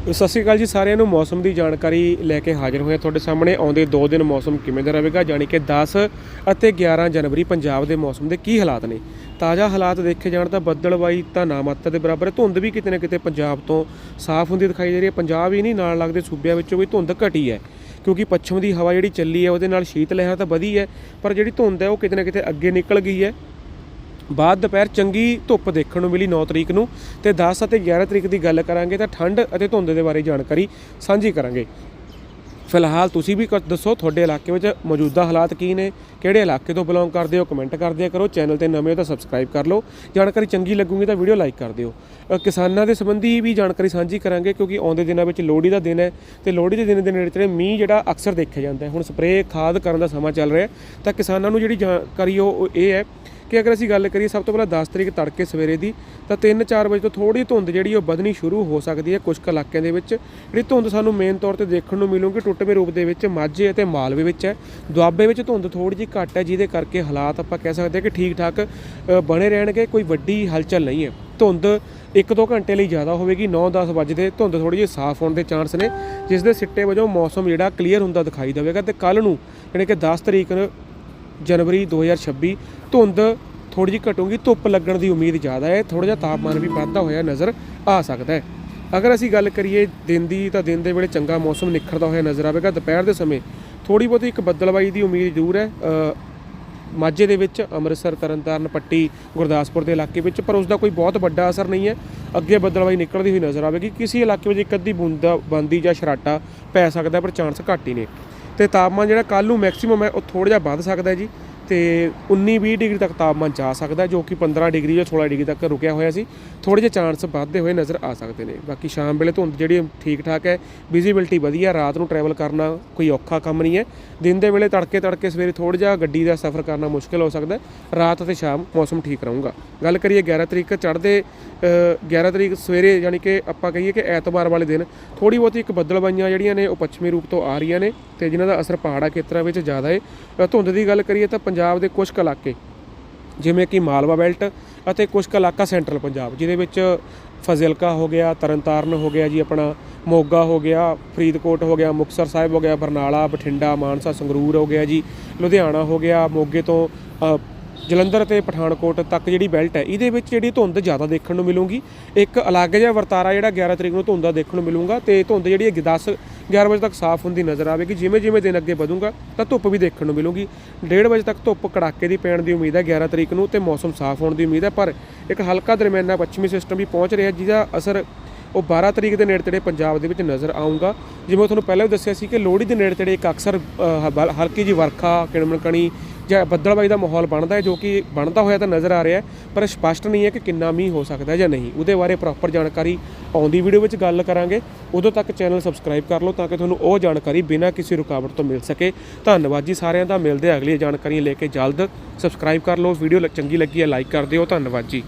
ਸਤਿ ਸ਼੍ਰੀ ਅਕਾਲ ਜੀ, ਸਾਰਿਆਂ ਨੂੰ ਮੌਸਮ ਦੀ ਜਾਣਕਾਰੀ ਲੈ ਕੇ ਹਾਜ਼ਰ ਹੋਏ ਹਾਂ ਤੁਹਾਡੇ ਸਾਹਮਣੇ। ਆਉਂਦੇ 2 ਦਿਨ ਮੌਸਮ ਕਿਵੇਂ ਦਾ ਰਹੇਗਾ, ਜਾਣੀ ਕਿ 10 ਅਤੇ 11 ਜਨਵਰੀ ਪੰਜਾਬ ਦੇ ਮੌਸਮ ਦੇ ਕੀ ਹਾਲਾਤ ਨੇ? ਤਾਜ਼ਾ ਹਾਲਾਤ ਦੇਖੇ ਜਾਣ ਤਾਂ ਬੱਦਲਬਾਈ ਤਾਂ ਨਾ ਮਾਤਰ ਦੇ ਬਰਾਬਰ ਹੈ। ਧੁੰਦ ਵੀ ਕਿਤੇ ਨਾ ਕਿਤੇ ਪੰਜਾਬ ਤੋਂ ਸਾਫ਼ ਹੁੰਦੀ ਦਿਖਾਈ ਦੇ ਰਹੀ ਹੈ। ਪੰਜਾਬ ਹੀ ਨਹੀਂ ਨਾਲ ਲੱਗਦੇ ਸੂਬਿਆਂ ਵਿੱਚੋਂ ਵੀ ਧੁੰਦ ਘਟੀ ਹੈ, ਕਿਉਂਕਿ ਪੱਛਮ ਦੀ ਹਵਾ ਜਿਹੜੀ ਚੱਲੀ ਹੈ ਉਹਦੇ ਨਾਲ ਸ਼ੀਤ ਲਹਿਰ ਤਾਂ ਵਧੀ ਹੈ, ਪਰ ਜਿਹੜੀ ਧੁੰਦ ਹੈ ਉਹ ਕਿਤੇ ਨਾ ਕਿਤੇ ਅੱਗੇ ਨਿਕਲ ਗਈ ਹੈ। ਬਾਅਦ ਦੁਪਹਿਰ ਚੰਗੀ ਧੁੱਪ ਦੇਖਣ ਨੂੰ ਮਿਲੀ 9 ਤਰੀਕ ਨੂੰ ਤੇ 10 ਅਤੇ 11 ਤਰੀਕ ਦੀ ਗੱਲ ਕਰਾਂਗੇ ਤਾਂ ਠੰਡ ਅਤੇ ਧੁੰਦ ਦੇ ਬਾਰੇ ਜਾਣਕਾਰੀ ਸਾਂਝੀ ਕਰਾਂਗੇ। ਫਿਲਹਾਲ ਤੁਸੀਂ ਵੀ ਕੁਝ ਦੱਸੋ, ਤੁਹਾਡੇ ਇਲਾਕੇ ਵਿੱਚ ਮੌਜੂਦਾ ਹਾਲਾਤ ਕੀ ਨੇ, ਕਿਹੜੇ ਇਲਾਕੇ ਤੋਂ ਬਿਲੋਂਗ ਕਰਦੇ ਹੋ, ਕਮੈਂਟ ਕਰਦੇ ਦਿਆ ਕਰੋ, ਚੈਨਲ ਤੇ ਨਵੇਂ ਹੋ ਤਾਂ ਸਬਸਕ੍ਰਾਈਬ ਕਰ ਲਓ, ਜਾਣਕਾਰੀ ਚੰਗੀ ਲੱਗੂਗੀ ਤਾਂ ਵੀਡੀਓ ਲਾਈਕ ਕਰ ਦਿਓ। ਕਿਸਾਨਾਂ ਦੇ ਸੰਬੰਧੀ ਵੀ ਜਾਣਕਾਰੀ ਸਾਂਝੀ ਕਰਾਂਗੇ ਕਿਉਂਕਿ ਆਉਂਦੇ ਦਿਨਾਂ ਵਿੱਚ ਲੋਹੜੀ ਦਾ ਦਿਨ ਹੈ ਤੇ ਲੋਹੜੀ ਦੇ ਦਿਨ ਦੇ ਨੇੜੇ ਤੇੜੇ ਮੀਂਹ ਜਿਹੜਾ ਅਕਸਰ ਦੇਖਿਆ ਜਾਂਦਾ ਹੈ। ਹੁਣ ਸਪਰੇਅ ਖਾਦ ਕਰਨ ਦਾ ਸਮਾਂ ਚੱਲ ਰਿਹਾ ਤਾਂ ਕਿਸਾਨਾਂ ਨੂੰ ਜਿਹੜੀ ਜਾਣਕਾਰੀ ਉਹ ਉਹ ਇਹ ਹੈ ਕਿ ਅਗਰ ਅਸੀਂ ਗੱਲ ਕਰੀਏ ਸਭ ਤੋਂ ਪਹਿਲਾਂ 10 ਤਰੀਕ ਤੜਕੇ ਸਵੇਰੇ ਦੀ, ਤਾਂ 3-4 ਵਜੇ ਤੋਂ ਥੋੜੀ ਧੁੰਦ ਜਿਹੜੀ ਉਹ ਵਧਣੀ ਸ਼ੁਰੂ ਹੋ ਸਕਦੀ ਹੈ ਕੁਝ ਕੁ ਇਲਾਕਿਆਂ ਦੇ ਵਿੱਚ। ਜਿਹੜੀ ਧੁੰਦ ਸਾਨੂੰ ਮੇਨ ਤੌਰ ਤੇ ਦੇਖਣ ਨੂੰ ਮਿਲੂਗੀ ਟੁੱਟਵੇਂ ਰੂਪ ਦੇ ਵਿੱਚ, ਮਾਝੇ ਅਤੇ ਮਾਲਵੇ ਵਿੱਚ ਹੈ। ਦੁਆਬੇ ਵਿੱਚ ਧੁੰਦ ਥੋੜੀ ਜਿਹੀ ਘੱਟ ਹੈ, ਜਿਹਦੇ ਕਰਕੇ ਹਾਲਾਤ ਆਪਾਂ ਕਹਿ ਸਕਦੇ ਹਾਂ ਕਿ ਠੀਕ ਠਾਕ ਬਣੇ ਰਹਿਣਗੇ, ਕੋਈ ਵੱਡੀ ਹਲਚਲ ਨਹੀਂ ਹੈ। ਧੁੰਦ 1-2 ਘੰਟੇ ਲਈ ਜ਼ਿਆਦਾ ਹੋਵੇਗੀ 9-10 ਵਜੇ ਧੁੰਦ ਥੋੜੀ ਜਿਹੀ ਸਾਫ਼ ਹੋਣ ਦੇ ਚਾਂਸ ਨੇ, ਜਿਸ ਦੇ ਸਿੱਟੇ ਵਜੋਂ ਮੌਸਮ ਜਿਹੜਾ ਕਲੀਅਰ ਹੁੰਦਾ ਦਿਖਾਈ ਦੇਵੇਗਾ। ਤੇ ਕੱਲ ਨੂੰ ਯਾਨੀ ਕਿ 10 ਤਰੀਕ ਨੂੰ ਜਨਵਰੀ 2026 ਧੁੰਦ ਥੋੜੀ ਜਿਹੀ ਘਟੂਗੀ, ਧੁੱਪ ਲੱਗਣ ਦੀ ਉਮੀਦ ਜ਼ਿਆਦਾ ਹੈ ਥੋੜਾ ਜਿਹਾ ਤਾਪਮਾਨ ਵੀ ਵੱਧਦਾ ਹੋਇਆ ਨਜ਼ਰ ਆ ਸਕਦਾ ਹੈ। ਅਗਰ ਅਸੀਂ ਗੱਲ ਕਰੀਏ ਦਿਨ ਦੀ, ਤਾਂ ਦਿਨ ਦੇ ਵੇਲੇ ਚੰਗਾ ਮੌਸਮ ਨਿਖਰਦਾ ਹੋਇਆ ਨਜ਼ਰ ਆਵੇਗਾ। ਦੁਪਹਿਰ ਦੇ ਸਮੇਂ ਥੋੜੀ ਬਹੁਤੀ ਇੱਕ ਬੱਦਲਬਾਈ ਦੀ ਉਮੀਦ ਜ਼ਰੂਰ ਹੈ। ਮਾਝੇ ਦੇ ਵਿੱਚ ਅੰਮ੍ਰਿਤਸਰ, ਤਰਨਤਾਰਨ, ਪੱਟੀ, ਗੁਰਦਾਸਪੁਰ ਦੇ ਇਲਾਕੇ ਵਿੱਚ, ਪਰ ਉਸ ਦਾ ਕੋਈ ਬਹੁਤ ਵੱਡਾ ਅਸਰ ਨਹੀਂ ਹੈ। ਅੱਗੇ ਬੱਦਲਬਾਈ ਨਿਕਲਦੀ ਹੋਈ ਨਜ਼ਰ ਆਵੇਗੀ। ਕਿਸੇ ਇਲਾਕੇ ਵਿੱਚ ਇੱਕ ਅੱਧੀ ਬੂੰਦਾ ਬੰਦੀ ਜਾਂ ਸ਼ਰਾਟਾ ਪੈ ਸਕਦਾ ਪਰ ਚਾਂਸ ਘੱਟ ਹੀ ਨੇ। ਤੇ ਤਾਪਮਾਨ ਜਿਹੜਾ ਕੱਲ ਨੂੰ ਮੈਕਸਿਮਮ ਹੈ ਉਹ ਥੋੜਾ ਜਿਹਾ ਵੱਧ ਸਕਦਾ ਜੀ। ਤੇ 19-20 ਡਿਗਰੀ ਤੱਕ ਤਾਪਮਾਨ ਜਾ ਸਕਦਾ ਜੋ ਕਿ 15 ਡਿਗਰੀ ਜਾਂ 16 ਡਿਗਰੀ ਤੱਕ ਰੁਕਿਆ ਹੋਇਆ ਸੀ। ਥੋੜੇ ਜਿਹੇ ਚਾਂਸ ਵੱਧਦੇ ਹੋਏ ਨਜ਼ਰ ਆ ਸਕਦੇ ਨੇ। ਬਾਕੀ ਸ਼ਾਮ ਵੇਲੇ ਧੁੰਦ ਜਿਹੜੀ ਠੀਕ ਠਾਕ ਹੈ ਵਿਜ਼ਿਬਿਲਟੀ ਵਧੀਆ ਰਾਤ ਨੂੰ ਟਰੈਵਲ ਕਰਨਾ ਕੋਈ ਔਖਾ ਕੰਮ ਨਹੀਂ ਹੈ। ਦਿਨ ਦੇ ਵੇਲੇ ਤੜਕੇ ਤੜਕੇ ਸਵੇਰੇ ਥੋੜਾ ਜਿਹਾ ਗੱਡੀ ਦਾ ਸਫ਼ਰ ਕਰਨਾ ਮੁਸ਼ਕਲ ਹੋ ਸਕਦਾ ਰਾਤ ਅਤੇ ਸ਼ਾਮ ਮੌਸਮ ਠੀਕ ਰਹੂਗਾ। ਗੱਲ ਕਰੀਏ 11 ਤਰੀਕ ਚੜ੍ਹਦੇ ਅ, 11 ਤਰੀਕ ਸਵੇਰੇ ਯਾਨੀ ਕਿ ਆਪਾਂ ਕਹੀਏ ਕਿ ਐਤਵਾਰ ਵਾਲੇ ਦਿਨ ਥੋੜੀ ਬਹੁਤੀ ਇੱਕ ਬੱਦਲਬਾਈਆਂ ਜਿਹੜੀਆਂ ਨੇ ਉਹ ਪੱਛਮੀ ਰੂਪ ਤੋਂ ਆ ਰਹੀਆਂ ਨੇ ਤੇ ਜਿਨ੍ਹਾਂ ਦਾ ਅਸਰ ਪਹਾੜਾ ਖੇਤਰਾਂ ਵਿੱਚ ਜ਼ਿਆਦਾ ਹੈ। ਧੁੰਦ ਦੀ ਗੱਲ ਕਰੀਏ ਤਾਂ ਪੰਜਾਬ ਦੇ ਕੁਝ ਕੁ ਇਲਾਕੇ, ਜਿਵੇਂ ਕਿ ਮਾਲਵਾ ਬੈਲਟ ਅਤੇ ਕੁਝ ਕੁ ਇਲਾਕਾ ਸੈਂਟਰਲ ਪੰਜਾਬ, ਜਿਹਦੇ ਵਿੱਚ ਫਜ਼ਿਲਕਾ ਹੋ ਗਿਆ, ਤਰਨਤਾਰਨ ਹੋ ਗਿਆ ਜੀ ਆਪਣਾ, ਮੋਗਾ ਹੋ ਗਿਆ, ਫਰੀਦਕੋਟ ਹੋ ਗਿਆ, ਮੁਕਤਸਰ ਸਾਹਿਬ ਹੋ ਗਿਆ, ਬਰਨਾਲਾ, ਬਠਿੰਡਾ, ਮਾਨਸਾ, ਸੰਗਰੂਰ ਹੋ ਗਿਆ ਜੀ, ਲੁਧਿਆਣਾ ਹੋ ਗਿਆ, ਮੋਗੇ ਤੋਂ ਜਲੰਧਰ ਤੇ ਪਠਾਨਕੋਟ ਤੱਕ ਜਿਹੜੀ ਬੈਲਟ ਹੈ, ਇਹਦੇ ਵਿੱਚ ਜਿਹੜੀ ਧੁੰਦ ਜ਼ਿਆਦਾ ਦੇਖਣ ਨੂੰ ਮਿਲੂਗੀ। ਇੱਕ ਅਲੱਗ ਜਿਹਾ ਵਰਤਾਰਾ ਜਿਹੜਾ 11 ਤਰੀਕ ਨੂੰ ਧੁੰਦ ਦਾ ਦੇਖਣ ਨੂੰ ਮਿਲੂਗਾ ਤੇ ਧੁੰਦ ਜਿਹੜੀ ਹੈ 10 11 ਵਜੇ ਤੱਕ ਸਾਫ਼ ਹੁੰਦੀ ਨਜ਼ਰ ਆਵੇਗੀ। ਜਿਵੇਂ ਜਿਵੇਂ ਦਿਨ ਅੱਗੇ ਵਧੂਗਾ, ਤਾਂ ਧੁੱਪ ਵੀ ਦੇਖਣ ਨੂੰ ਮਿਲੂਗੀ। 1:30 ਵਜੇ ਤੱਕ ਧੁੱਪ ਕੜਾਕੇ ਦੀ ਪੈਣ ਦੀ ਉਮੀਦ ਹੈ 11 ਤਰੀਕ ਨੂੰ ਤੇ ਮੌਸਮ ਸਾਫ਼ ਹੋਣ ਦੀ ਉਮੀਦ ਹੈ। ਪਰ ਇੱਕ ਹਲਕਾ ਦਰਮਿਆਨਾ ਪੱਛਮੀ ਸਿਸਟਮ ਵੀ ਪਹੁੰਚ ਰਿਹਾ, ਜਿਹਦਾ ਅਸਰ ਉਹ 12 ਤਰੀਕ ਦੇ ਨੇੜੇ ਤੇੜੇ ਪੰਜਾਬ ਦੇ ਵਿੱਚ ਨਜ਼ਰ ਆਊਗਾ। ਜਿਵੇਂ ਤੁਹਾਨੂੰ ਪਹਿਲਾਂ ਵੀ ਦੱਸਿਆ ਸੀ ਕਿ ਲੋਹੜੀ ਦੇ ਨੇੜੇ ਤੇੜੇ ਇੱਕ ਅਕਸਰ ਹਲਕੀ ਜੀ ਵਰਖਾ, ਕਿਣਮਣਕਣੀ ਜਾਂ ਬੱਦਲਬਾਈ ਦਾ ਮਾਹੌਲ ਬਣਦਾ ਹੈ, ਜੋ ਕਿ ਬਣਦਾ ਹੋਇਆ ਤਾਂ ਨਜ਼ਰ ਆ ਰਿਹਾ ਪਰ ਸਪਸ਼ਟ ਨਹੀਂ ਹੈ ਕਿ ਕਿੰਨਾ ਮੀਂਹ ਹੋ ਸਕਦਾ ਹੈ ਜਾਂ ਨਹੀਂ। ਉਹਦੇ ਬਾਰੇ ਪ੍ਰੋਪਰ ਜਾਣਕਾਰੀ ਆਉਂਦੀ ਵੀਡੀਓ ਵਿੱਚ ਗੱਲ ਕਰਾਂਗੇ। ਉਦੋਂ ਤੱਕ ਚੈਨਲ ਸਬਸਕ੍ਰਾਈਬ ਕਰ ਲਓ ਤਾਂ ਕਿ ਤੁਹਾਨੂੰ ਉਹ ਜਾਣਕਾਰੀ ਬਿਨਾਂ ਕਿਸੇ ਰੁਕਾਵਟ ਤੋਂ ਮਿਲ ਸਕੇ। ਧੰਨਵਾਦ ਜੀ ਸਾਰਿਆਂ ਦਾ। ਮਿਲਦੇ ਹਾਂ ਅਗਲੀ ਜਾਣਕਾਰੀਆਂ ਲੈ ਕੇ ਜਲਦ। ਸਬਸਕ੍ਰਾਈਬ ਕਰ ਲਓ। ਵੀਡੀਓ ਚੰਗੀ ਲੱਗੀ ਹੈ ਲਾਈਕ ਕਰ ਦਿਓ। ਧੰਨਵਾਦ ਜੀ।